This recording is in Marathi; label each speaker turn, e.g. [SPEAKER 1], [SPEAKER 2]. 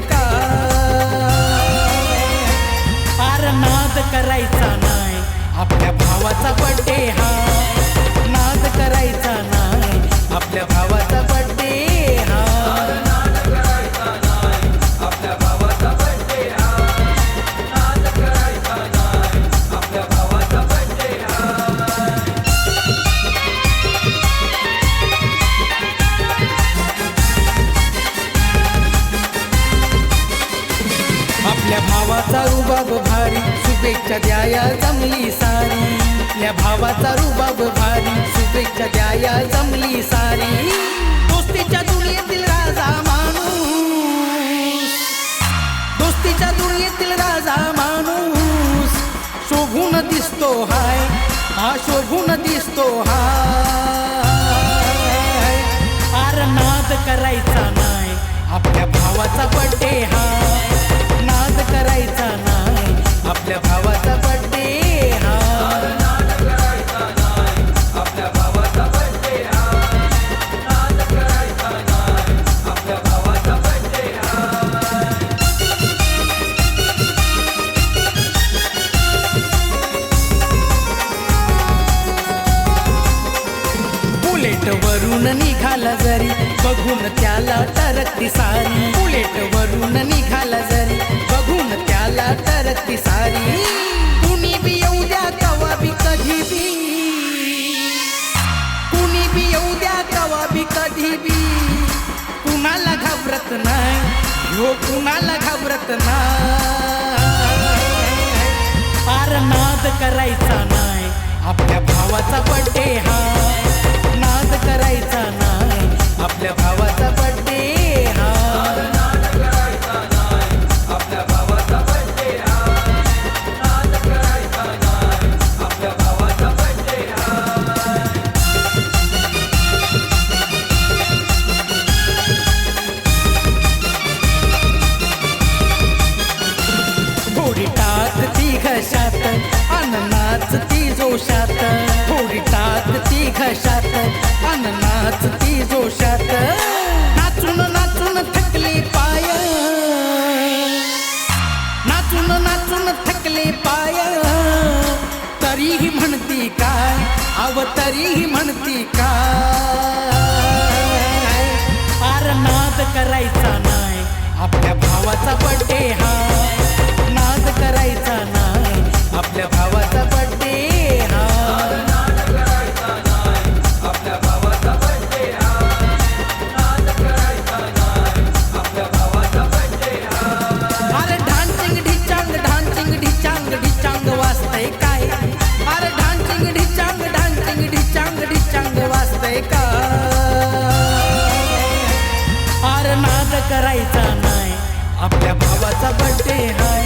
[SPEAKER 1] का? आरनाद करायचा नाही. आपल्या आपल्या भावाचा रुबाब भारी शुभेच्छा द्याया जमली सारी. आपल्या भावाचा रुबाब भारी शुभेच्छा द्याया जमली सारी. दोस्तीच्या दुनियेतील राजा माणूस. दोस्तीच्या दुनियेतील राजा माणूस. शोभून दिसतो हाय हा शोभून दिसतो हाय. आर नाद करायचा नाही आपल्या भावाचा बड्डे बुलेट वरून निघाला जरी बघून त्याला तरकती सारी. बुलेट वरून निघाला जरी बघून त्याला तरकती सारी. कुणी बी येऊ द्या कवा बी कधी बी. कुणी बी येऊ द्या कवा बी कधी बी. कुणाला घाबरत नाही हो कुणाला घाबरत नाही. आर नाद करायचा नाही आपल्या भावाचा बड्डे हा अननाच ती जोशात. थोडी ती घशात. अननाच ती जोशात. नाचून नाचून थकले पाय. नाचून नाचून थकले पाय. तरीही म्हणती काय? अव तरीही म्हणती काय? आर नाद करायचा नाही. आपल्या भावाचा बड्डे हा. करायचा नाही. आपल्या भावाचा बड्डे नाही.